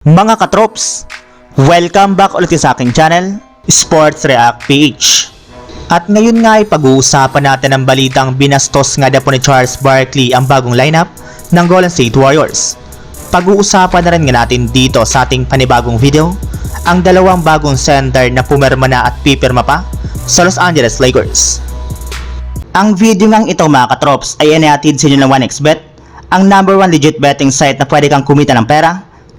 Mga katrops, welcome back ulit sa aking channel, Sports React PH. At ngayon nga ay pag-uusapan natin ang balitang binastos nga na po ni Charles Barkley ang bagong lineup ng Golden State Warriors. Pag-uusapan na rin nga natin dito sa ating panibagong video ang dalawang bagong center na pumirma na at pipirma pa sa Los Angeles Lakers. Ang video ngang ito mga katrops ay inihatid sa inyo ng 1xBet, ang number one legit betting site na pwede kang kumita ng pera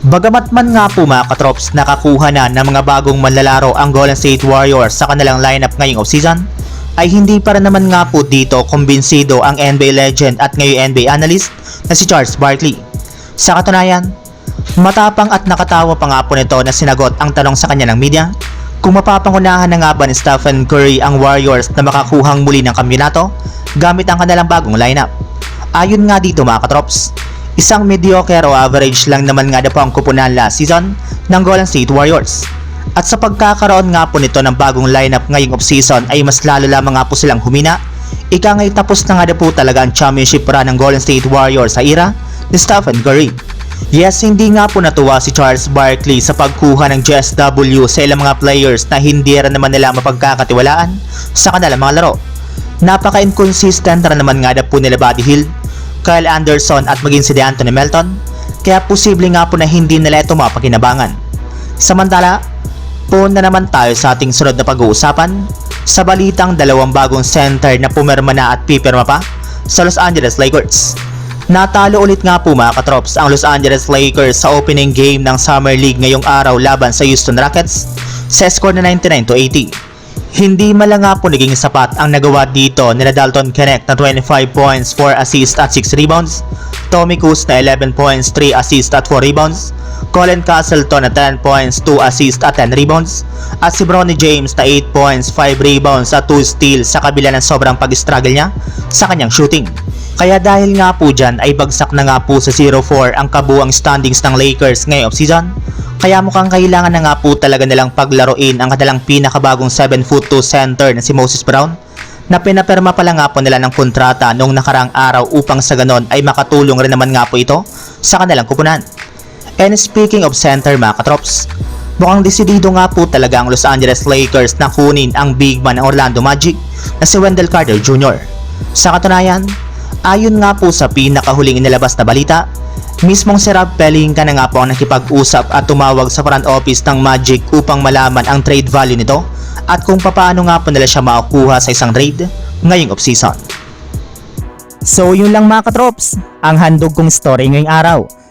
Bagamat man nga po mga katrops nakakuha na ng mga bagong manlalaro ang Golden State Warriors sa kanilang lineup ngayong offseason, ay hindi pa rin naman nga po dito kumbinsido ang NBA legend at ngayon NBA analyst na si Charles Barkley. Sa katunayan, matapang at nakatawa pa nga po nito na sinagot ang tanong sa kanya ng media kung mapapangunahan na nga ba ni Stephen Curry ang Warriors na makakuhang muli ng kampiyonato gamit ang kanilang bagong lineup. Ayon nga dito mga katrops, isang mediocre o average lang naman nga na po ang kupunan last season ng Golden State Warriors. At sa pagkakaroon nga po nito ng bagong lineup ngayong offseason ay mas lalo lamang nga po silang humina. Ika nga'y tapos na nga na po talaga ang championship run ng Golden State Warriors sa era ni Stephen Curry. Yes, hindi nga po natuwa si Charles Barkley sa pagkuha ng GSW sa ilang mga players na hindi rin naman nila mapagkakatiwalaan sa kanilang mga laro. Napaka-inconsistent rin naman nga na po nila Buddy Hill, Kyle Anderson at maging si DeAnthony Melton, kaya posible nga po na hindi nila ito mapakinabangan. Samantala, po na naman tayo sa ating sunod na pag-uusapan sa balitang dalawang bagong center na pumirma na at pipirma pa sa Los Angeles Lakers. Natalo ulit nga po mga katrops ang Los Angeles Lakers sa opening game ng Summer League ngayong araw laban sa Houston Rockets sa score na 99 to 80. Hindi malang nga po naging sapat ang nagawa dito nila Dalton Connect na 25 points, 4 assists at 6 rebounds, Tommy Kuz na 11 points, 3 assists at 4 rebounds, Colin Castleton na 10 points, 2 assists at 10 rebounds, at si Bronny James na 8 points, 5 rebounds at 2 steals sa kabila ng sobrang pag-struggle niya sa kanyang shooting. Kaya dahil nga po dyan ay bagsak na nga po sa 0-4 ang kabuang standings ng Lakers ngayong offseason. Kaya mukhang kailangan na nga po talaga nilang paglaruin ang kanilang pinakabagong 7 foot 2 center na si Moses Brown na pinaperma pala nga po nila ng kontrata noong nakarang araw upang sa ganon ay makatulong rin naman nga po ito sa kanilang kupunan. And speaking of center mga katrops, mukhang desidido nga po talaga ang Los Angeles Lakers na kunin ang big man ng Orlando Magic na si Wendell Carter Jr. Sa katunayan, ayon nga po sa pinakahuling inilabas na balita, mismong si Rob Pelinka na nga po ang nakipag-usap at tumawag sa front office ng Magic upang malaman ang trade value nito at kung papaano nga po nila siya makukuha sa isang trade ngayong offseason. So yun lang mga katrops, ang handog kong story ngayong araw.